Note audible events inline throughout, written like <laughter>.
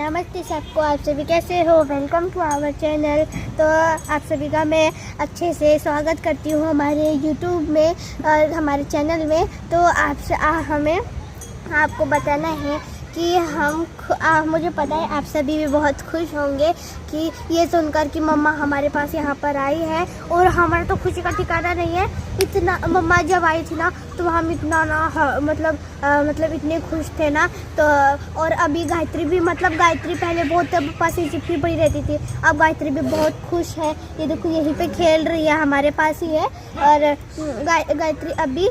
नमस्ते सबको आप सभी कैसे हो? वेलकम टू आवर चैनल तो आप सभी का मैं अच्छे से स्वागत करती हूँ हमारे यूट्यूब में और हमारे चैनल में। तो आपसे आ, हमें आपको बताना है कि हम आ, मुझे पता है आप सभी भी बहुत खुश होंगे कि ये सुनकर कि मम्मा हमारे पास यहाँ पर आई है और हमारा तो खुशी का ठिकाना नहीं है। इतना मम्मा जब आई थी ना तो हम इतना ना मतलब आ, मतलब इतने खुश थे ना तो और अभी गायत्री भी मतलब गायत्री पहले बहुत पास चिपकी पड़ी रहती थी अब गायत्री भी बहुत खुश है। ये देखो यहीं पे खेल रही है हमारे पास ही है और गाय गायत्री अभी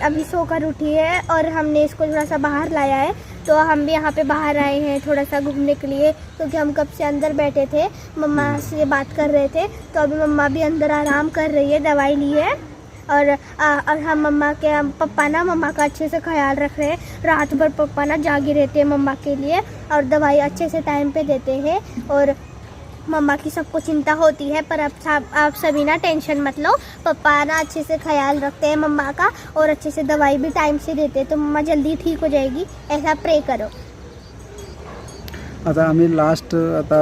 अभी सोकर उठी है और हमने इसको थोड़ा सा बाहर लाया है तो हम भी यहाँ पे बाहर आए हैं थोड़ा सा घूमने के लिए क्योंकि हम कब से अंदर बैठे थे मम्मा से बात कर रहे थे तो अभी मम्मा भी अंदर आराम कर रही है दवाई ली है। और आ, और हम मम्मा के हम पप्पा ना मम्मा का अच्छे से ख्याल रख रहे हैं। रात भर पप्पा ना जागे रहते हैं मम्मा के लिए और दवाई अच्छे से टाइम पे देते हैं और मम्मा की सबको चिंता होती है पर अब सब आप सभी ना टेंशन मत लो। पप्पा ना अच्छे से ख्याल रखते हैं मम्मा का और अच्छे से दवाई भी टाइम से देते हैं तो मम्मा जल्दी ठीक हो जाएगी ऐसा प्रे करो। आता आम्ही लास्ट आता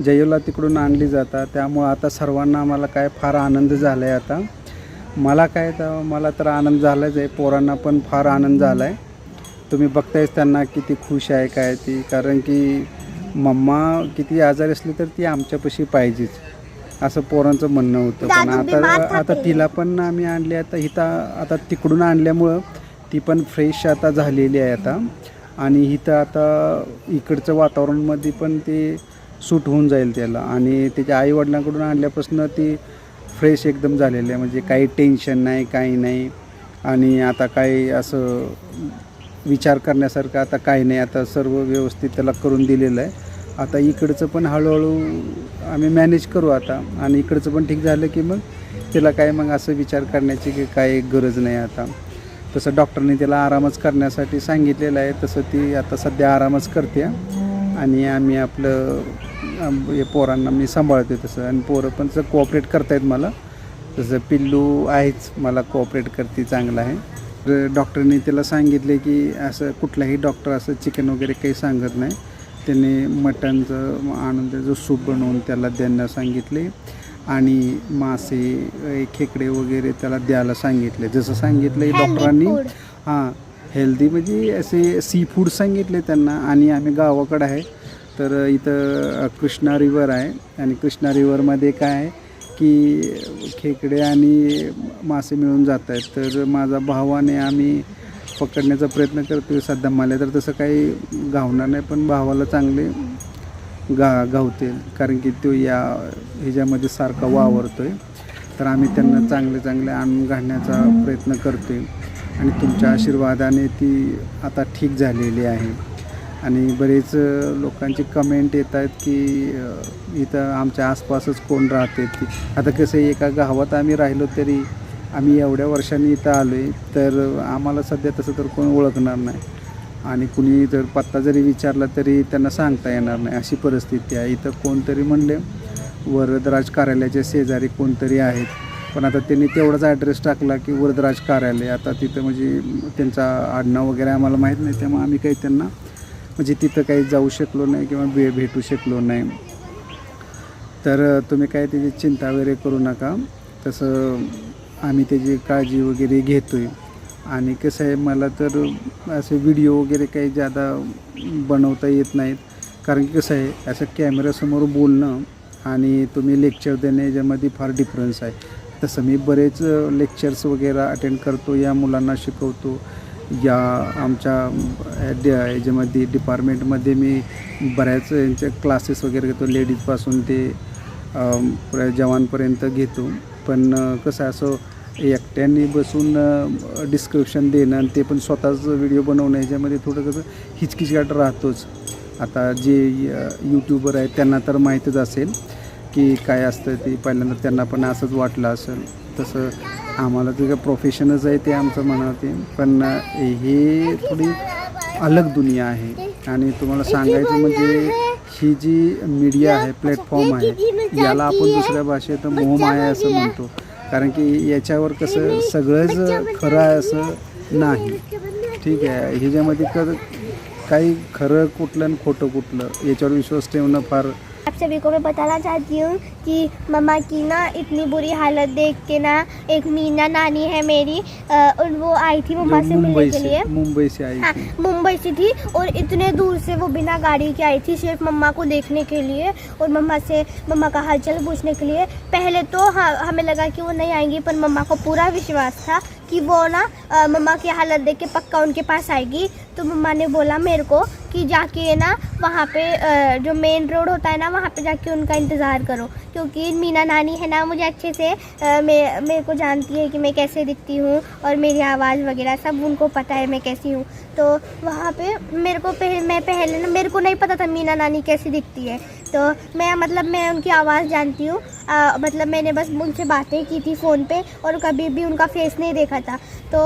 जयोला तिकडून त्यामुळं आता सर्वांना काय फार आनंद झाला आता. मला काय तर मला तर आनंद झालाच आहे. पोरांना पण फार आनंद झाला आहे तुम्ही बघतायच त्यांना किती खुश आहे काय ती. कारण की मम्मा किती आजारी असली तर ती आमच्यापाशी पाहिजेच. असं पोरांचं म्हणणं होतं. पण आता आता. तिला पण आम्ही आणली. आता इथं आता तिकडून आणल्यामुळं ती पण फ्रेश आता झालेली आहे आता. आणि इथं आता इकडचं वातावरणमध्ये पण ते सूट होऊन जाईल त्याला. आणि त्याच्या आईवडिलांकडून आणल्यापासून ती फ्रेश एकदम झालेलं आहे. म्हणजे काही टेन्शन नाही काही नाही. आणि आता काही असं विचार करण्यासारखं आता काही नाही. आता सर्व व्यवस्थित त्याला करून दिलेलं आहे. आता इकडचं पण हळूहळू आम्ही मॅनेज करू आता. आणि इकडचं पण ठीक झालं की मग त्याला काय मग असं विचार करण्याची की काही गरज नाही आता. तसं डॉक्टरने त्याला आरामच करण्यासाठी सांगितलेलं आहे. तसं ती आता सध्या आरामच करते. आणि आम्ही आपलं पोरांना मी सांभाळते तसं. आणि पोरं पण तसं कोऑपरेट करतायत मला. तसं पिल्लू आहेच मला कोऑपरेट करते चांगलं आहे. तर डॉक्टरने त्याला सांगितले की असं कुठलाही डॉक्टर असं चिकन वगैरे काही सांगत नाही. त्यांनी मटणचं आणून त्याचं सूप बनवून त्याला द्यायला सांगितले. आणि मासे खेकडे वगैरे त्याला द्यायला सांगितले. जसं सांगितलं डॉक्टरांनी. हां हेल्दी म्हणजे असे सी फूड सांगितले त्यांना. आणि आम्ही गावाकडं आहे. तर इथं कृष्णा रिवर आहे. आणि कृष्णा रिवरमध्ये काय आहे की खेकडे आणि मासे मिळून जात आहेत. तर माझा भावाने आम्ही पकडण्याचा प्रयत्न करतो सध्या मला. तर तसं काही गावणार नाही पण भावाला चांगले गा गावते कारण की तो या ह्याच्यामध्ये सारखा वावरतो आहे तर आम्ही त्यांना चांगले चांगले आणून घालण्याचा प्रयत्न करतो आहे आणि तुमच्या आशीर्वादाने ती आता ठीक झालेली आहे. आणि बरेच लोकांचे कमेंट येत आहेत की इथं आमच्या आसपासच कोण राहते? ती आता कसं आहे, एका गावात आम्ही राहिलो तरी आम्ही एवढ्या वर्षांनी इथं आलो आहे तर आम्हाला सध्या तसं तर कोण ओळखणार नाही. आणि कुणी जर पत्ता जरी विचारला तरी त्यांना सांगता येणार नाही. अशी परिस्थिती आहे. इथं कोणतरी म्हणले वरदराज कार्यालयाच्या शेजारी कोणतरी आहेत. पण आता त्यांनी तेवढाच ॲड्रेस टाकला की वरदराज कार्यालय. आता तिथं म्हणजे त्यांचा आडनाव वगैरे आम्हाला माहीत नाही त्यामुळे आम्ही काही त्यांना म्हणजे तिथं काही जाऊ शकलो नाही किंवा भे भेटू शकलो नाही. तर तुम्ही काय त्याची चिंता वगैरे करू नका. तसं आम्ही त्याची काळजी वगैरे घेतो आहे आणि कसं आहे मला तर असे व्हिडिओ वगैरे काही जादा बनवता येत नाहीत. कारण की कसं आहे असं कॅमेऱ्यासमोर बोलणं आणि तुम्ही लेक्चर देणे याच्यामध्ये फार डिफरन्स आहे. तसं मी बरेच लेक्चर्स वगैरे अटेंड करतो या मुलांना शिकवतो. या आमच्या ड याच्यामध्ये डिपार्टमेंटमध्ये मी बऱ्याच यांचे क्लासेस वगैरे घेतो. लेडीजपासून ते जवानपर्यंत घेतो. पण कसं आहे, असं एकट्याने बसून डिस्क्रिप्शन देणं आणि ते पण स्वतःच व्हिडिओ बनवणं याच्यामध्ये थोडं कसं हिचकिचकाट राहतोच. आता जे यूट्यूबर आहेत त्यांना तर माहीतच असेल की काय असतं ते. पहिल्यांदा त्यांना पण असंच वाटलं असेल. तसं आम्हाला तिथं प्रोफेशनच आहे ते आमचं म्हणते आहे पण हे थोडी अलग दुनिया आहे. आणि तुम्हाला सांगायचं म्हणजे ही जी मीडिया आहे प्लॅटफॉर्म आहे याला आपण दुसऱ्या भाषेत मोहमाया असं म्हणतो. कारण की याच्यावर कसं सगळंच खरं आहे असं नाही. ठीक आहे. ह्याच्यामध्ये क काही खरं कुठलं आणि खोटं कुठलं याच्यावर विश्वास ठेवणं फार आप सभी को मैं बताना चाहती हूँ कि मम्मा की ना इतनी बुरी हालत देख के ना एक मीना नानी है मेरी और वो आई थी मम्मा से मिलने के लिए। मुंबई से आई हाँ मुंबई से थी और इतने दूर से वो बिना गाड़ी के आई थी सिर्फ़ मम्मा को देखने के लिए और मम्मा से मम्मा का हालचाल पूछने के लिए। पहले तो हाँ हमें लगा कि वो नहीं आएँगी पर मम्मा को पूरा विश्वास था कि वो ना मम्मा की हालत देख के पक्का उनके पास आएगी। तो मम्मा ने बोला मेरे को कि जाके ना वहाँ पे जो मेन रोड होता है ना, वहाँ पे जाके उनका इंतज़ार करो। क्योंकि मीना नानी है ना, मुझे अच्छे से मैं, मेरे को जानती है कि मैं कैसे दिखती हूँ और मेरी आवाज़ वगैरह सब उनको पता है मैं कैसी हूँ। तो वहाँ पे मेरे को पहले मैं पहले ना, मेरे को नहीं पता था मीना नानी कैसी दिखती है। तो मैं मतलब मैं उनकी आवाज़ जानती हूँ। मतलब मैंने बस उनसे बातें की थी फ़ोन पे और कभी भी उनका फेस नहीं देखा था। तो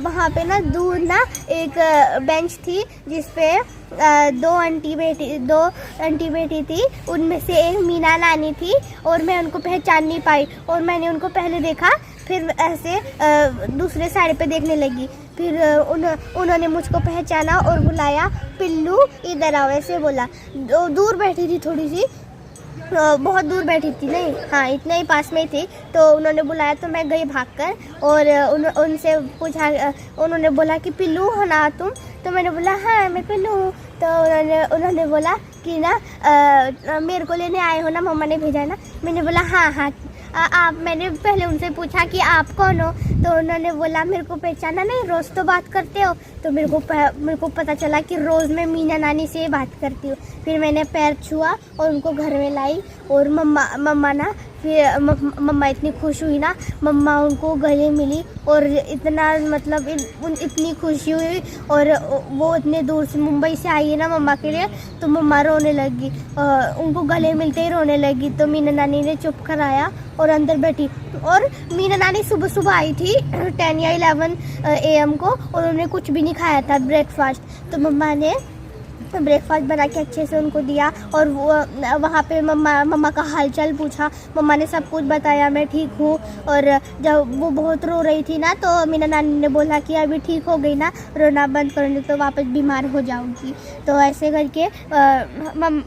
वहाँ पे ना दूर ना एक बेंच थी जिस पे दो आंटी बेटी, दो आंटी बेटी थी। उनमें से एक मीना नानी थी और मैं उनको पहचान नहीं पाई और मैंने उनको पहले देखा, फिर ऐसे दूसरे साइड पे देखने लगी। फिर उन, उन्होंने मुझको पहचाना और बुलाया। पिल्लू इधर आओ ऐसे बोला। दूर बैठी थी थोड़ी सी। बहुत दूर बैठी थी नहीं? हाँ इतने ही पास में ही थी। तो उन्होंने बुलाया तो मैं गई भागकर और अ, उन, उनसे पूछा उन्होंने बोला कि पिल्लू हो ना तुम? तो मैंने बोला हाँ मैं पिल्लू हूँ। तो उन्होंने उन्होंने बोला कि ना अ, मेरे को लेने आए हो ना मम्मा ने भेजा ना? मैंने बोला हाँ हाँ। आ, आप मैंने पहले उनसे पूछा कि आप कौन हो? तो उन्होंने बोला, मेरे को पहचाना नहीं, रोज़ तो बात करते हो। तो मेरे को मेरे को पता चला कि रोज़ मैं मीना नानी से बात करती हूँ। फिर मैंने पैर छुआ और उनको घर में लाई और मम्मा मम्मा ना, फिर मम्मा इतनी खुश हुई ना, मम्मा उनको गले मिली और इतना मतलब उन, इतनी खुशी हुई और वो इतने दूर से मुंबई से आई है ना मम्मा के लिए तो मम्मा रोने लगी। उनको गले मिलते ही रोने लगी तो मीना नानी ने चुप कराया और अंदर बैठी। और मीना नानी सुबह सुबह आई थी <clears throat> टेन या इलेवन ए एम को और उन्होंने कुछ भी नहीं खाया था ब्रेकफास्ट तो मम्मा ने ब्रेकफास्ट बना के अच्छे से उनको दिया और वो वहाँ पे मम्मा मम्मा का हालचाल पूछा। मम्मा ने सब कुछ बताया मैं ठीक हूँ। और जब वो बहुत रो रही थी ना तो मीना नानी ने बोला कि अभी ठीक हो गई ना रोना बंद कर तो वापस बीमार हो जाऊँगी। तो ऐसे करके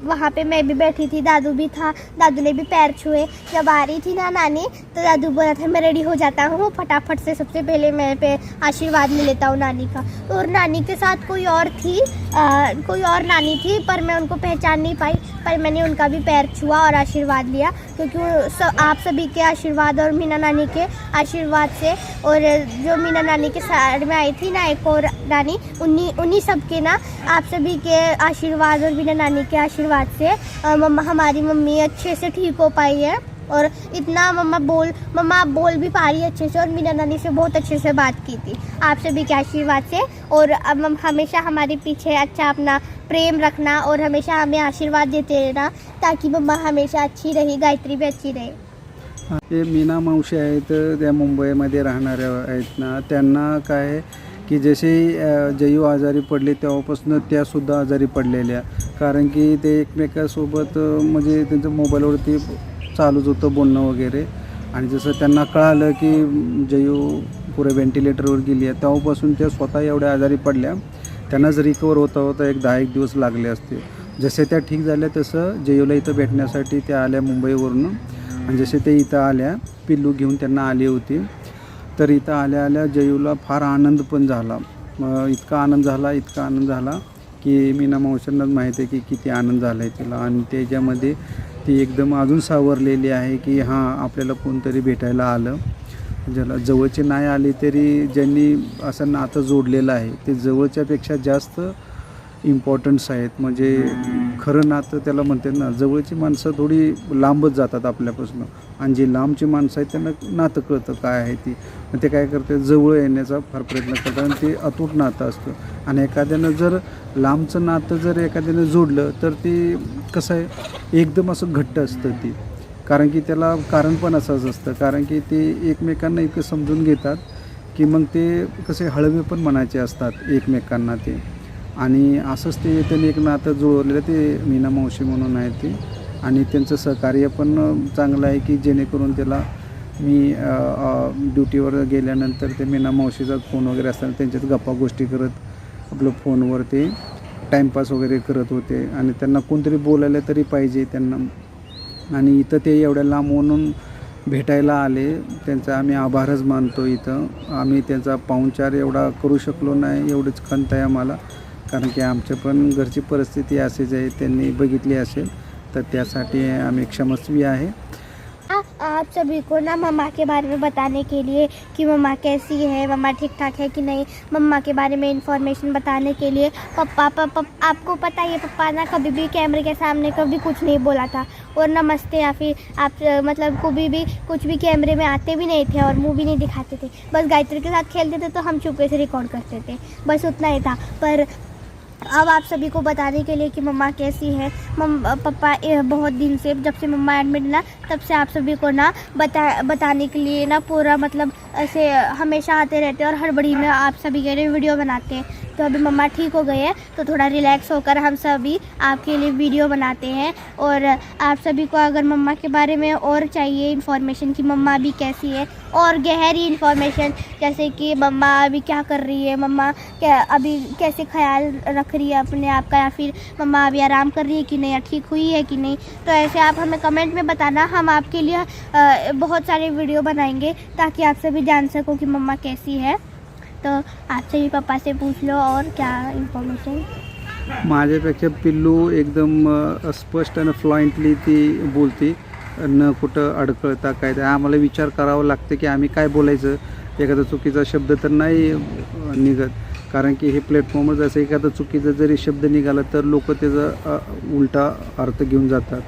वहाँ पे मैं भी बैठी थी दादू भी था। दादू ने भी पैर छुए। जब आ रही थी ना नानी तो दादू बोला था मैं रेडी हो जाता हूँ फटाफट से सबसे पहले मैं पे आशीर्वाद ले लेता हूँ नानी का। और नानी के साथ कोई और थी अ, कोई और नानी थी, पर मैं उनको पहचान नहीं पाई, पर मैंने उनका भी पैर छुआ और आशीर्वाद लिया, क्योंकि सब आप सभी के आशीर्वाद और मीना नानी के आशीर्वाद से, और जो मीना नानी के साइड में आई थी ना एक और नानी, उन्हीं उन्हीं सब के ना आप सभी के आशीर्वाद और मीना नानी के आशीर्वाद से मम्मा हमारी मम्मी अच्छे से ठीक हो पाई है। और इतना मम्मा बोल मम्मा आप बोल भी पा रही अच्छे से और मेरी नानी से बहुत अच्छे से बात की थी। आप सभी के आशीर्वाद से और अब हम हमेशा हमारे पीछे अच्छा अपना प्रेम रखना और हमेशा हमें आशीर्वाद देते रहना ताकि मम्मा हमेशा अच्छी रहे गायत्री भी अच्छी रहे। हे मीना मावशी आहेत त्या मुंबईमध्ये राहणाऱ्या आहेत ना त्यांना काय की जसे जयू आजारी पडले तेव्हापासून त्यासुद्धा आजारी पडलेल्या. कारण की ते एकमेकासोबत म्हणजे त्यांच्या मोबाईलवरती चालूच होतं बोलणं वगैरे. आणि जसं त्यांना कळालं की जयू पुरे व्हेंटिलेटरवर गेली आहे तेव्हापासून त्या स्वतः एवढ्या आजारी पडल्या. त्यांनाच रिकवर होता होता एक दहा एक दिवस लागले असते जसे त्या ठीक झाल्या तसं जयूला इथं भेटण्यासाठी त्या आल्या मुंबईवरून. आणि जसे ते इथं आल्या पिल्लू घेऊन त्यांना आली होती. तर इथं आल्या आल्या जयूला फार आनंद पण झाला. मग इतका आनंद झाला इतका आनंद झाला. की मीना मावशांनाच माहिती आहे की किती आनंद झाला आहे तिला. आणि त्याच्यामध्ये ती एकदम अजून सावरलेली आहे की हां आपल्याला कोणतरी भेटायला आलं. ज्याला जवळचे नाही आले तरी ज्यांनी असं नातं जोडलेलं आहे ते जवळच्यापेक्षा जास्त इम्पॉर्टन्स आहेत. म्हणजे खरं नातं त्याला म्हणते ना जवळची माणसं थोडी लांबच जातात आपल्यापासून. आणि जी लांबची माणसं आहेत त्यांना नातं कळतं काय आहे ती. मग ते काय करते जवळ येण्याचा फार प्रयत्न करतात. आणि ते अतूट नातं असतं. आणि एखाद्यानं जर लांबचं नातं जर एखाद्यानं जोडलं तर ते कसं आहे एकदम असं घट्ट असतं ती. कारण की त्याला कारण पण असंच असतं. कारण की ते एकमेकांना इतकं समजून घेतात की मग ते कसे हळवे पण म्हणायचे असतात एकमेकांना ते. आणि असंच ते त्यांनी एक नातं जुळवलेलं ते मीना मावशी म्हणून आहे ते. आणि त्यांचं सहकार्य पण चांगलं आहे की जेणेकरून त्याला मी ड्युटीवर गेल्यानंतर ते मीना मावशीचा फोन वगैरे असताना त्यांच्यात गप्पा गोष्टी करत आपलं फोनवर ते टाईमपास वगैरे करत होते आणि त्यांना कोणतरी बोलायला तरी पाहिजे त्यांना. आणि इथं ते एवढ्या लांबून भेटायला आले. त्यांचा आम्ही आभारच मानतो इथं. आम्ही त्यांचा पाहुणचार एवढा करू शकलो नाही एवढीच खंत आहे आम्हाला. कारण की आमच्या पण घरची परिस्थिती असेच आहे. त्यांनी बघितली असेल तर त्यासाठी आम्ही क्षमस्वी आहे. आप सभी को ना मम्मा के बारे में बताने के लिए कि मम्मा कैसी है, मम्मा ठीक ठाक है कि नहीं, मम्मा के बारे में इंफॉर्मेशन बताने के लिए। पप्पा पप्पा, आपको पता ही है पप्पा ना कभी भी कैमरे के सामने कभी कुछ नहीं बोला था। और नमस्ते या फिर आप मतलब कभी भी कुछ भी कैमरे में आते भी नहीं थे और मुँह भी नहीं दिखाते थे। बस गायत्री के साथ खेलते थे तो हम चुपके से रिकॉर्ड करते थे। बस उतना ही था। पर अब आप सभी को बताने के लिए कि मम्मा कैसी है। पापा बहुत दिन से जब से मम्मा एडमिट ना, तब से आप सभी को ना बता, बताने के लिए ना पूरा मतलब ऐसे हमेशा आते रहते हैं और हर बड़ी में आप सभी के लिए वीडियो बनाते हैं। तो अभी मम्मा ठीक हो गए हैं तो थोड़ा रिलैक्स होकर हम सभी आपके लिए वीडियो बनाते हैं। और आप सभी को अगर मम्मा के बारे में और चाहिए इन्फॉर्मेशन कि मम्मा अभी कैसी है, और गहरी इन्फॉर्मेशन जैसे कि मम्मा अभी क्या कर रही है, मम्मा क्या अभी कैसे ख्याल रख रही है अपने आप का, या फिर मम्मा अभी आराम कर रही है कि नहीं ठीक हुई है कि नहीं तो ऐसे आप हमें कमेंट में बताना, हम आपके लिए बहुत सारे वीडियो बनाएँगे, ताकि आप सभी जान सको कि मम्मा कैसी है। तो आपसे ही पापा से पूछ लो और क्या इन्फॉर्मेशन माझ्यापेक्षा पिल्लू एकदम स्पष्ट आणि फ्लॉइंटली ती बोलते. न कुठं अडकळता काय तर आम्हाला विचार करावा लागतं की आम्ही काय बोलायचं. एखादा चुकीचा शब्द तर नाही निघत. कारण की हे प्लॅटफॉर्मवर जसं एखादा चुकीचा जरी शब्द निघाला तर लोक त्याचा उलटा अर्थ घेऊन जातात.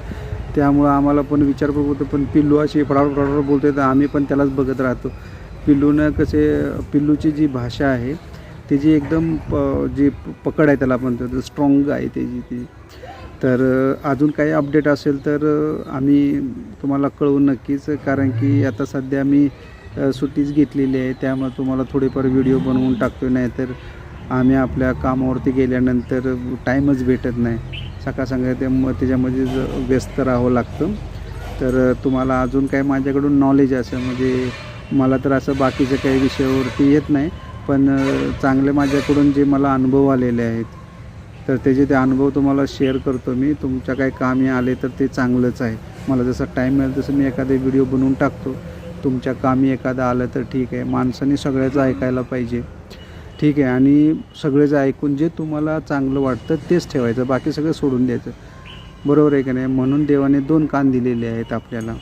त्यामुळं आम्हाला पण विचारपूर्वक होतं पण पिल्लू अशी फडाफड फडाफड बोलते तर आम्ही पण त्यालाच बघत राहतो. पिल्लूनं कसे पिल्लूची जी भाषा आहे त्याची एकदम प जी प- पकड आहे त्याला म्हणतो स्ट्रॉंग आहे त्याची ती. तर अजून काही अपडेट असेल तर आम्ही तुम्हाला कळवू नक्कीच कारण की आता सध्या मी सुट्टीच घेतलेली आहे त्यामुळे तुम्हाला थोडेफार व्हिडिओ बनवून टाकतो नाही तर आम्ही आपल्या कामावरती गेल्यानंतर टाईमच भेटत नाही. सकाळ सांगायचं ते मग त्याच्यामध्ये ज- व्यस्त राहावं लागतं. तर तुम्हाला अजून काही माझ्याकडून नॉलेज असेल म्हणजे मला तर असं बाकीच्या काही विषयावरती येत नाही पण चांगले माझ्याकडून जे मला अनुभव आलेले आहेत तर त्याचे ते अनुभव तुम्हाला शेअर करतो मी तुमच्या काही कामी आले तर ते चांगलंच आहे. मला जसं टाईम मिळेल तसं मी एखादे व्हिडिओ बनवून टाकतो. तुमच्या कामी एखादं आलं तर ठीक आहे. माणसाने सगळ्याचं ऐकायला पाहिजे. ठीक आहे. आणि सगळेच ऐकून जे तुम्हाला चांगलं वाटतं तेच ठेवायचं. बाकी सगळं सोडून द्यायचं. बरोबर आहे का नाही? म्हणून देवाने दोन कान दिलेले आहेत आपल्याला.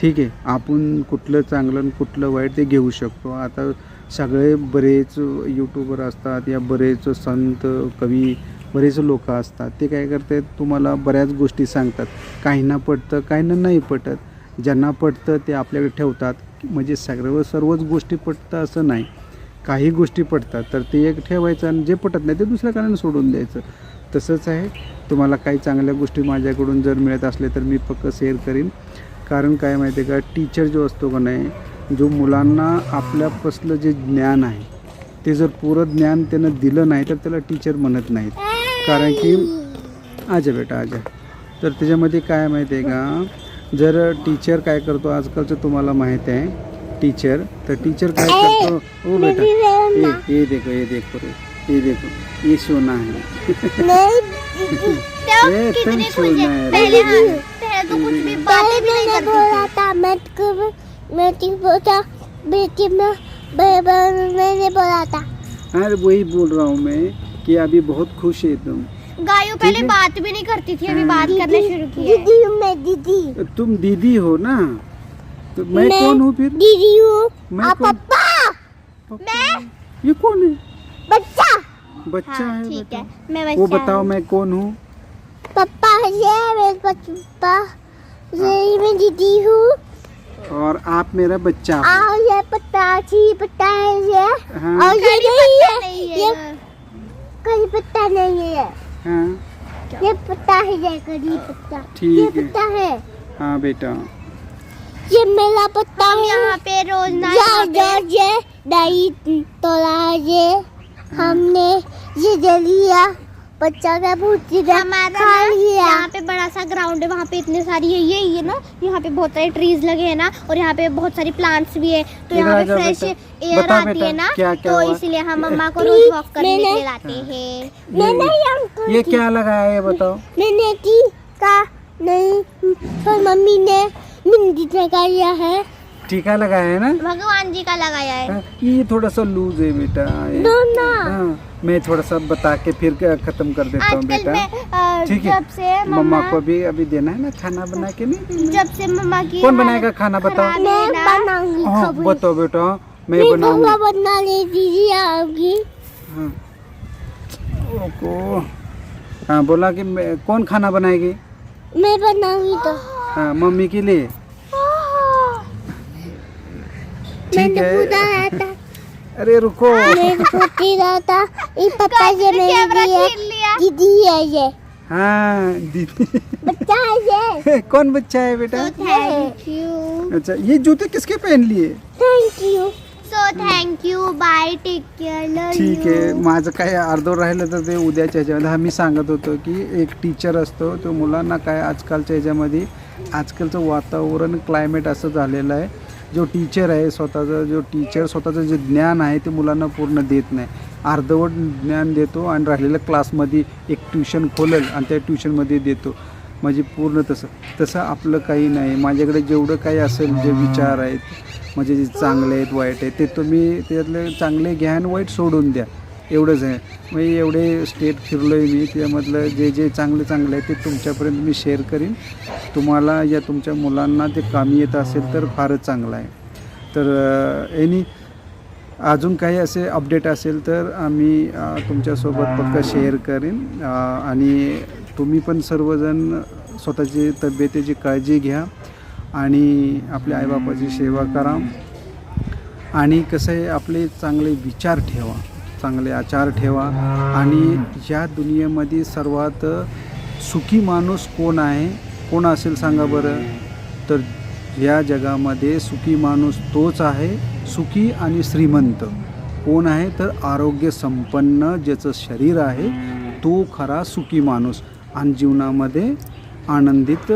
ठीक आहे आपण कुठलं चांगलं आणि कुठलं वाईट ते घेऊ शकतो. आता सगळे बरेच यूट्यूबर असतात या बरेच संत कवी बरेच लोक असतात. ते काय करतात तुम्हाला बऱ्याच गोष्टी सांगतात. काहींना पटतं काहींना नाही पटत. ज्यांना पटतं ते आपल्याकडे ठेवतात. म्हणजे सगळं सर्वच गोष्टी पटतं असं नाही. काही गोष्टी पटतात तर ते एक ठेवायचं आणि जे पटत नाही ते दुसऱ्या कारणाने सोडून द्यायचं. तसंच आहे. तुम्हाला काही चांगल्या गोष्टी माझ्याकडून जर मिळत असले तर मी पक्क शेअर करीन. कारण काय माहिती आहे का? टीचर जो असतो का नाही जो मुलांना आपल्यापासलं जे ज्ञान आहे ते जर पुरं ज्ञान त्यानं दिलं नाही तर त्याला टीचर म्हणत नाहीत. कारण की आजा बेटा आजा. तर त्याच्यामध्ये काय माहिती आहे का? जर टीचर काय करतो आजकालचं तुम्हाला माहीत आहे टीचर तर टीचर काय करतो? ओ बेटा ये ये देखो ये देखो रे ये देखो. ये सोना है तो ए, तुम कितनी खुश छोड़ना है है। तो कुछ भी बातें भी नहीं करती बोला था। मैं को मैं ठीक बोला बेटी में मैंने बोला था। अरे वही बोल रहा हूँ मैं कि अभी बहुत खुश है तुम। गायों पहले बात भी नहीं करती थी अभी हाँ। बात करना शुरू की है। दीदी मैं दीदी। तुम दीदी हो ना? तो मैं मैं- कौन हूँ फिर? दीदी हूँ पापा मैं? ये कौन है? बच्चा। बच्चा हाँ है ठीक है मैं वो बताओ मैं कौन हूँ? पापा ये मेरे पापा ये मैं दीदी हूँ। और आप मेरा बच्चा हो। और ये पता जी पता है ये। हाँ। और ये नहीं पत्ता है नहीं है ये। कड़ी पत्ता नहीं है। हाँ। ये पत्ता है ये कड़ी पत्ता। ठीक ये है। पत्ता है। हाँ बेटा। ये मेरा पत्ता हम है। यहाँ पे रोज ना ये दही तोला ये। हमने ये दे लिया। बच्चा का भूत हमारा खा लिया यहाँ पे बड़ा सा ग्राउंड है वहाँ पे इतने सारी है ये ये ना यहाँ पे बहुत सारे ट्रीज लगे हैं ना और यहाँ पे बहुत सारी प्लांट्स भी है। तो यहाँ पे फ्रेश एयर आती है ना क्या- क्या तो? इसलिए हम मम्मा को रोज वॉक करने के लिए लाते हैं। मैंने ये क्या लगाया है ये बताओ। मैंने की का नहीं तो मम्मी ने मेहंदी लगाया है। टीका लगाया है ना? भगवान जी का लगाया है। हाँ, ये थोड़ा सा लूज है बेटा ना। हाँ, मैं थोड़ा सा बता के फिर खत्म कर देता हूँ बेटा। ठीक है। मम्मा मम्मा को भी अभी देना है ना खाना बना के? नहीं जब से मम्मा की कौन बनाएगा खाना बताओ? मैं है हाँ बताओ बेटा मैं बनाऊँगा। बना ले दीदी आओगी। हाँ। ओको हाँ बोला कि कौन खाना बनाएगी? मैं बनाऊँगी तो। हाँ मम्मी के लिए। ठीक है। है अरे रुको. मैं पूछती रहा था ये पता ये मेरी है लिया? दीदी है ये। हाँ दीदी। बच्चा है ये। कौन बच्चा है बेटा? थैंक यू अच्छा ये जूते किसके पहन लिए? Thank you so thank you bye take care love ठीक आहे माझं काय अर्धवर राहिलं तर ते उद्याच्या ह्याच्यामध्ये हा मी सांगत होतो की एक टीचर असतो तो मुलांना काय आजकालच्या ह्याच्यामध्ये आजकालचं वातावरण क्लायमेट असं झालेलं आहे. जो टीचर आहे स्वतःचा जो टीचर स्वतःचं जे ज्ञान आहे ते मुलांना पूर्ण देत नाही. अर्धवट ज्ञान देतो आणि राहिलेलं क्लासमध्ये एक ट्युशन खोलेल आणि त्या ट्युशनमध्ये देतो. म्हणजे पूर्ण तसं. तसं आपलं काही नाही. माझ्याकडे जेवढं काही असेल जे विचार आहेत म्हणजे जे चांगले आहेत वाईट आहेत ते तुम्ही त्यातले चांगले घ्या आणि वाईट सोडून द्या. एवढंच आहे. मग एवढे स्टेट फिरलो आहे मी त्यामधलं जे जे चांगले चांगले आहे ते तुमच्यापर्यंत मी शेअर करीन. तुम्हाला या तुमच्या मुलांना ते कामी येत असेल तर फारच चांगलं आहे. तर एनी अजून काही असे अपडेट असेल तर आम्ही तुमच्यासोबत पक्का शेअर करीन. आणि तुम्ही पण सर्वजण स्वतःची तब्येतीची काळजी घ्या आणि आपल्या आईबापाची सेवा करा. आणि कसं आहे आपले चांगले विचार ठेवा. चांगले आचार ठेवा. आणि या दुनियेमध्ये सर्वात सुखी माणूस कोण आहे? कोण असेल सांगा बरं? तर या जगामध्ये सुखी माणूस तोच आहे. सुखी आणि श्रीमंत. कोण आहे? तर आरोग्य संपन्न ज्याचं शरीर आहे तो खरा सुखी माणूस. आणि जीवनामध्ये आनंदित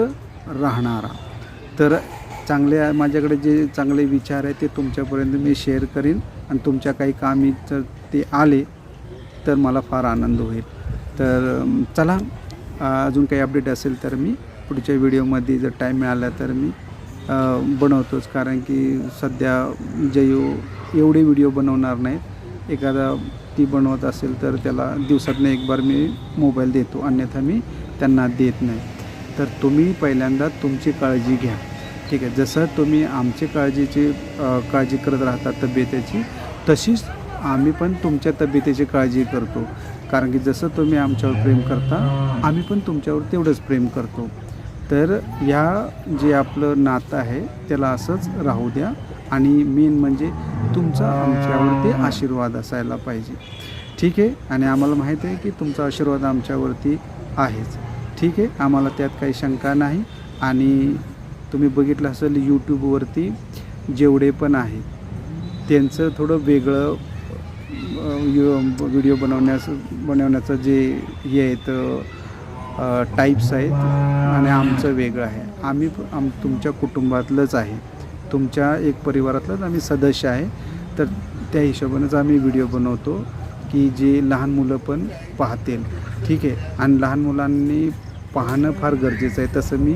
राहणारा. तर चांगले माझ्याकडे जे चांगले विचार आहेत ते तुमच्यापर्यंत मी शेअर करीन. आणि तुमच्या काही कामी जर ते आले तर मला फार आनंद होईल. तर चला अजून काही अपडेट असेल तर मी पुढच्या व्हिडिओमध्ये जर टाईम मिळाला तर मी बनवतोच. कारण की सध्या जयो एवढे व्हिडिओ बनवणार नाहीत. एखादा ती बनवत असेल तर त्याला दिवसातनं एक बार मी मोबाईल देतो. अन्यथा मी त्यांना देत नाही. तर तुम्ही पहिल्यांदा तुमची काळजी घ्या. ठीक आहे जसं तुम्ही आमची काळजीची काळजी करत राहता तब्येतीची तशीच आम्ही पण तुमच्या तब्येतीची काळजी करतो. कारण की जसं तुम्ही आमच्यावर प्रेम करता आम्ही पण तुमच्यावर तेवढंच प्रेम करतो. तर या जे आपलं नातं आहे त्याला असंच राहू द्या. आणि मेन म्हणजे तुमचा आमच्यावरती आशीर्वाद असायला पाहिजे. ठीक आहे? आणि आम्हाला माहीत आहे की तुमचा आशीर्वाद आमच्यावरती आहेच. ठीक आहे? आम्हाला त्यात काही शंका नाही. आणि तुम्ही बघितलं असेल यूट्यूबवरती जेवढे पण आहेत त्यांचं थोडं वेगळं व्हिडिओ बनवण्यास बनवण्याचं जे हे आहेत टाईप्स आहेत आणि आमचं वेगळं आहे. आम्ही आम तुमच्या कुटुंबातलंच आहे. तुमच्या एक परिवारातलंच आम्ही सदस्य आहे. तर त्या हिशोबानेच आम्ही व्हिडिओ बनवतो की जे लहान मुलं पण पाहतील. ठीक आहे? आणि लहान मुलांनी पाहणं फार गरजेचं आहे. तसं मी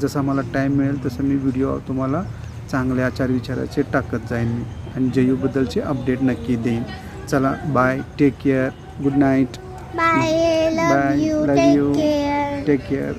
जसा मला टाईम मिळेल तसं मी व्हिडिओ तुम्हाला चांगले आचार विचाराचे टाकत जाईन. मी आणि जयूबद्दलचे अपडेट नक्की देईन. Chala, bye. Take care. Good night. Bye. Love bye. you. Love take you. care. Take care.